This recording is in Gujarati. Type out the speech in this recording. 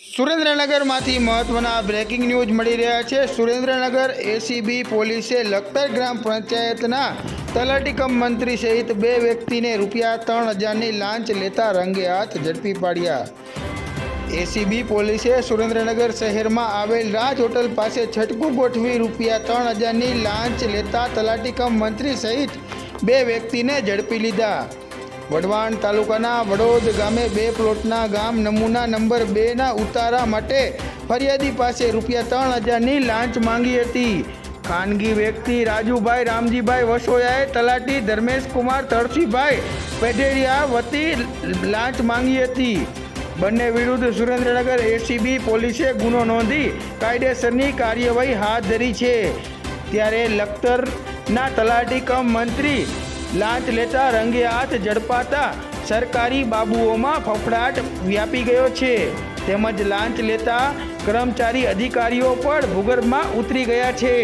સુરેન્દ્રનગરમાંથી મહત્વના બ્રેકિંગ ન્યૂઝ મળી રહ્યા છે. સુરેન્દ્રનગર એસીબી પોલીસે લખતર ગ્રામ પંચાયતના તલાટી કમ મંત્રી સહિત બે વ્યક્તિને રૂપિયા ત્રણ હજારની લાંચ લેતા રંગે હાથ ઝડપી પાડ્યા. એસીબી પોલીસે સુરેન્દ્રનગર શહેરમાં આવેલ રાજ હોટલ પાસે છટકું ગોઠવી રૂપિયા ત્રણ હજારની લાંચ લેતા તલાટીકમ મંત્રી સહિત બે વ્યક્તિને ઝડપી લીધા. વઢવાણ તાલુકાના વડોદ ગામે બે પ્લોટના ગામ નમૂના નંબર બેના ઉતારા માટે ફરિયાદી પાસે રૂપિયા ત્રણ હજારની લાંચ માંગી હતી. ખાનગી વ્યક્તિ રાજુભાઈ રામજીભાઈ વસોયાએ તલાટી ધર્મેશકુમાર તળસીભાઈ પેઢેરિયા વતી લાંચ માંગી હતી. બંને વિરુદ્ધ સુરેન્દ્રનગર એસીબી પોલીસે ગુનો નોંધી કાયદેસરની કાર્યવાહી હાથ ધરી છે. ત્યારે લખતરના તલાટી કમ મંત્રી લાંચ લેતા રંગે હાથ ઝડપાતા સરકારી બાબુઓમાં ફફડાટ વ્યાપી ગયો છે. તેમજ લાંચ લેતા કર્મચારી અધિકારીઓ પણ ભૂગર્ભમાં ઉતરી ગયા છે.